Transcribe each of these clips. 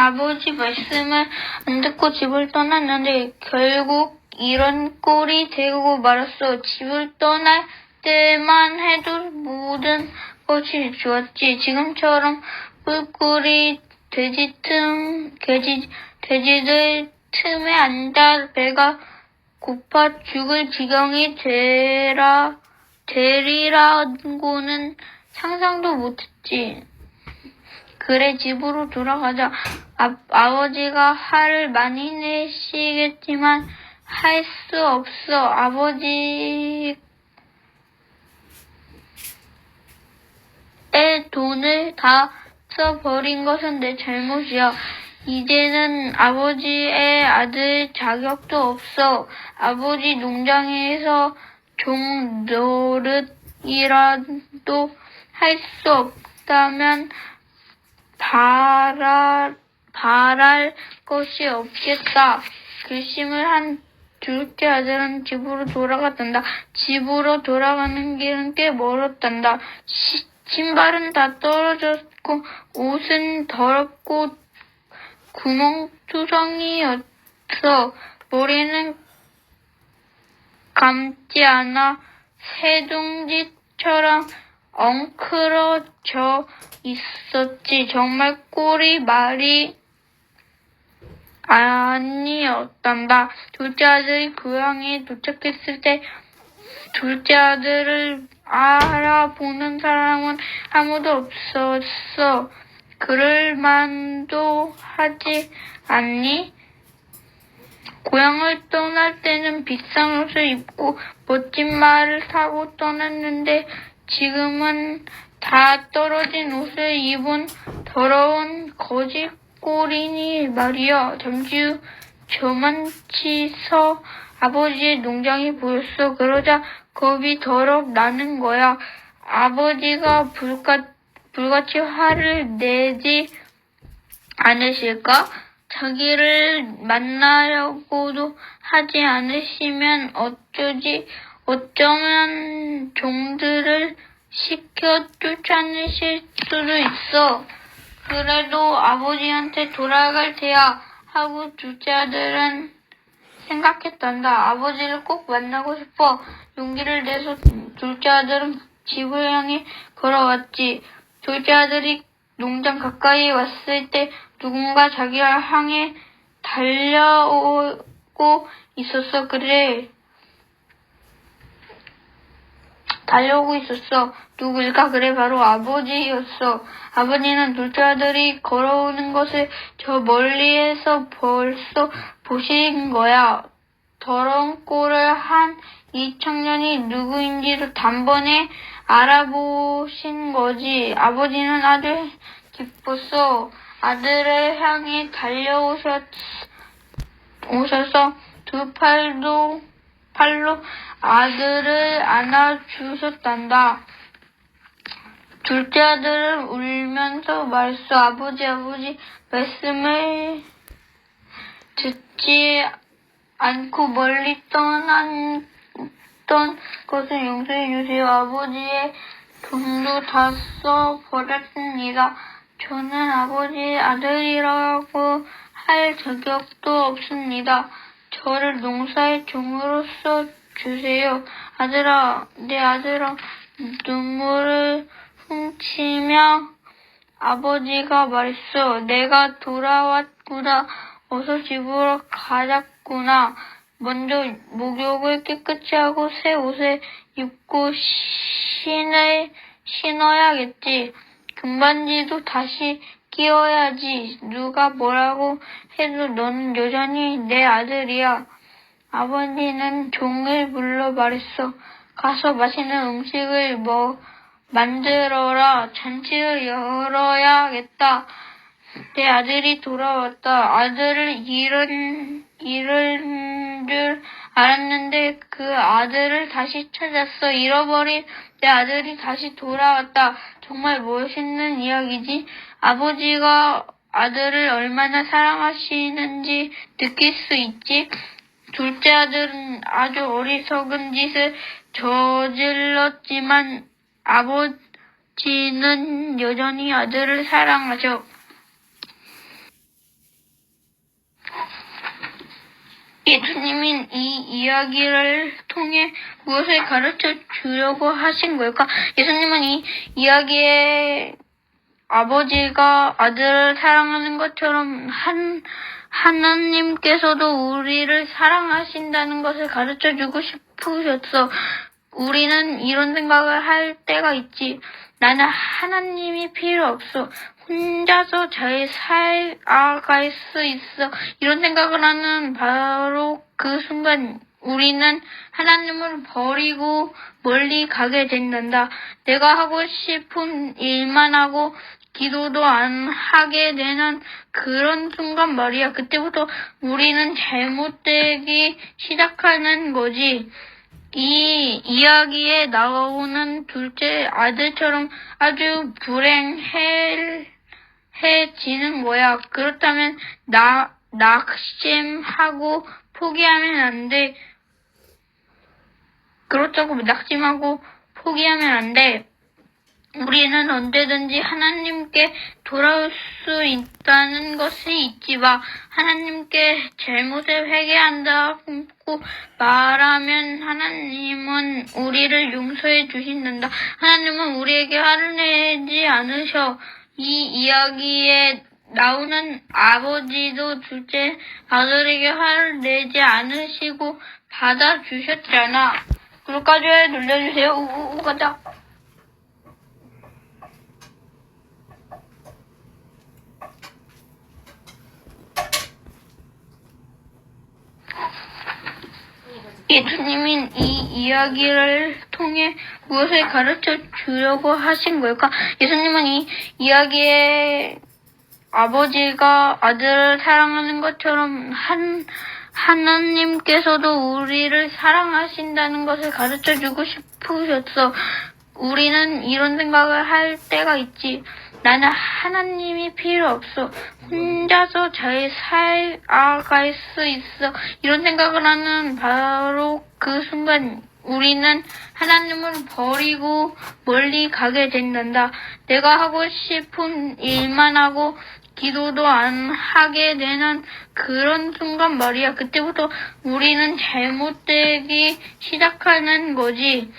아버지 말씀을 안 듣고 집을 떠났는데 결국 이런 꼴이 되고 말았어. 집을 떠날 때만 해도 모든 것이 좋았지. 지금처럼 꿀꿀이 돼지 틈, 돼지, 돼지들 틈에 앉아 배가 고파 죽을 지경이 되라, 되리라고는 상상도 못했지. 그래 집으로 돌아가자. 아, 아버지가 화를 많이 내시겠지만 할 수 없어. 아버지 의 돈을 다 써버린 것은 내 잘못이야. 이제는 아버지의 아들 자격도 없어. 아버지 농장에서 종 노릇이라도 할 수 없다면 바랄, 바랄 것이 없겠다. 결심을 한 둘째 아들은 집으로 돌아갔단다. 집으로 돌아가는 길은 꽤 멀었단다. 시- 신발은 다 떨어졌고 옷은 더럽고 구멍투성이였어. 머리는 감지 않아 새둥지처럼 엉클어져 있었지. 정말 꼴이 말이 아니었단다. 둘째 아들이 고향에 도착했을 때 둘째 아들을 알아보는 사람은 아무도 없었어. 그럴 만도 하지 않니? 고향을 떠날 때는 비싼 옷을 입고 멋진 말을 타고 떠났는데 지금은 다 떨어진 옷을 입은 더러운 거지꼴이니 말이야. 잠시 후 저만치서 아버지의 농장이 보였어. 그러자 겁이 더럽 나는 거야. 아버지가 불같, 불같이 화를 내지 않으실까? 자기를 만나려고도 하지 않으시면 어쩌지, 어쩌면 종들을 시켜 쫓아내실 수도 있어. 그래도 아버지한테 돌아갈 테야 하고 둘째 아들은 생각했단다. 아버지를 꼭 만나고 싶어. 용기를 내서 둘째 아들은 집을 향해 걸어왔지. 둘째 아들이 농장 가까이 왔을 때 누군가 자기를 향해 달려오고 있었어. 그래. 달려오고 있었어. 누굴까? 그래, 바로 아버지였어. 아버지는 둘째 아들이 걸어오는 것을 저 멀리에서 벌써 보신 거야. 더러운 꼴을 한 이 청년이 누구인지도 단번에 알아보신 거지. 아버지는 아주 기뻤어. 아들을 향해 달려오셨, 오셔서 두 팔도, 팔로 아들을 안아주셨단다. 둘째 아들은 울면서 말했어. 아버지, 아버지, 말씀을 듣지 않고 멀리 떠났던 것을 용서해 주세요. 아버지의 돈도 다 써버렸습니다. 저는 아버지의 아들이라고 할 자격도 없습니다. 저를 농사의 종으로 써 주세요. 아들아, 내 아들아, 눈물을 훔치며 아버지가 말했어. 내가 돌아왔구나. 어서 집으로 가자꾸나. 먼저 목욕을 깨끗이 하고 새 옷을 입고 신을 신어야겠지. 금반지도 다시 끼워야지. 누가 뭐라고 해도 너는 여전히 내 아들이야. 아버지는 종을 불러 말했어. 가서 맛있는 음식을 뭐 만들어라. 잔치를 열어야겠다. 내 아들이 돌아왔다. 아들을 잃은, 잃은 줄 알았는데 그 아들을 다시 찾았어. 잃어버린 내 아들이 다시 돌아왔다. 정말 멋있는 이야기지. 아버지가 아들을 얼마나 사랑하시는지 느낄 수 있지. 둘째 아들은 아주 어리석은 짓을 저질렀지만 아버지는 여전히 아들을 사랑하죠. 예수님은 이 이야기를 통해 무엇을 가르쳐 주려고 하신 걸까? 예수님은 이 이야기에 아버지가 아들을 사랑하는 것처럼 한 하나님께서도 우리를 사랑하신다는 것을 가르쳐 주고 싶으셨어. 우리는 이런 생각을 할 때가 있지. 나는 하나님이 필요 없어. 혼자서 잘 살아갈 수 있어. 이런 생각을 하는 바로 그 순간 우리는 하나님을 버리고 멀리 가게 된단다. 내가 하고 싶은 일만 하고 기도도 안 하게 되는 그런 순간 말이야. 그때부터 우리는 잘못되기 시작하는 거지. 이 이야기에 나오는 둘째 아들처럼 아주 불행해지는 거야. 그렇다면 나 낙심하고 포기하면 안 돼. 그렇다고 낙심하고 포기하면 안 돼. 우리는 언제든지 하나님께 돌아올 수 있다는 것을 잊지 마. 하나님께 잘못을 회개한다고 말하면 하나님은 우리를 용서해 주신단다. 하나님은 우리에게 화를 내지 않으셔. 이 이야기에 나오는 아버지도 둘째 아들에게 화를 내지 않으시고 받아주셨잖아. 구독까지 눌러주세요. 우우우 가자. 예수님이 이 이야기를 통해 무엇을 가르쳐 주려고 하신 걸까? 예수님은 이 이야기에 아버지가 아들을 사랑하는 것처럼 한, 하나님께서도 우리를 사랑하신다는 것을 가르쳐 주고 싶으셨어. 우리는 이런 생각을 할 때가 있지. 나는 하나님이 필요 없어. 혼자서 잘 살아갈 수 있어. 이런 생각을 하는 바로 그 순간 우리는 하나님을 버리고 멀리 가게 된단다. 내가 하고 싶은 일만 하고 기도도 안 하게 되는 그런 순간 말이야. 그때부터 우리는 잘못되기 시작하는 거지.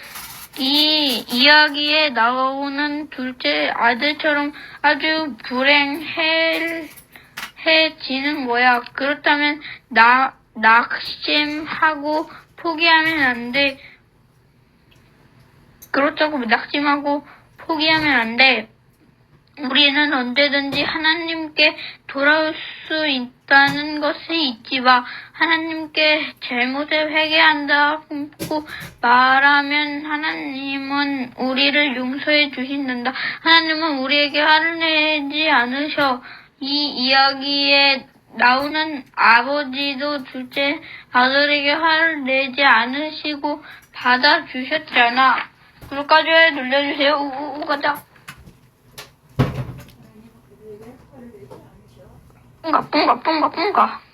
이 이야기에 나오는 둘째 아들처럼 아주 불행해지는 거야. 그렇다면 나 낙심하고 포기하면 안 돼. 그렇다고 낙심하고 포기하면 안 돼. 우리는 언제든지 하나님께 돌아올 수 있다는 것을 잊지 마. 하나님께 잘못을 회개한다고 말하면 하나님은 우리를 용서해 주신단다. 하나님은 우리에게 화를 내지 않으셔. 이 이야기에 나오는 아버지도 둘째 아들에게 화를 내지 않으시고 받아주셨잖아. 구독까지 눌러주세요. 우우우 가자. 뿡가 뿡가 뿡가 뿡가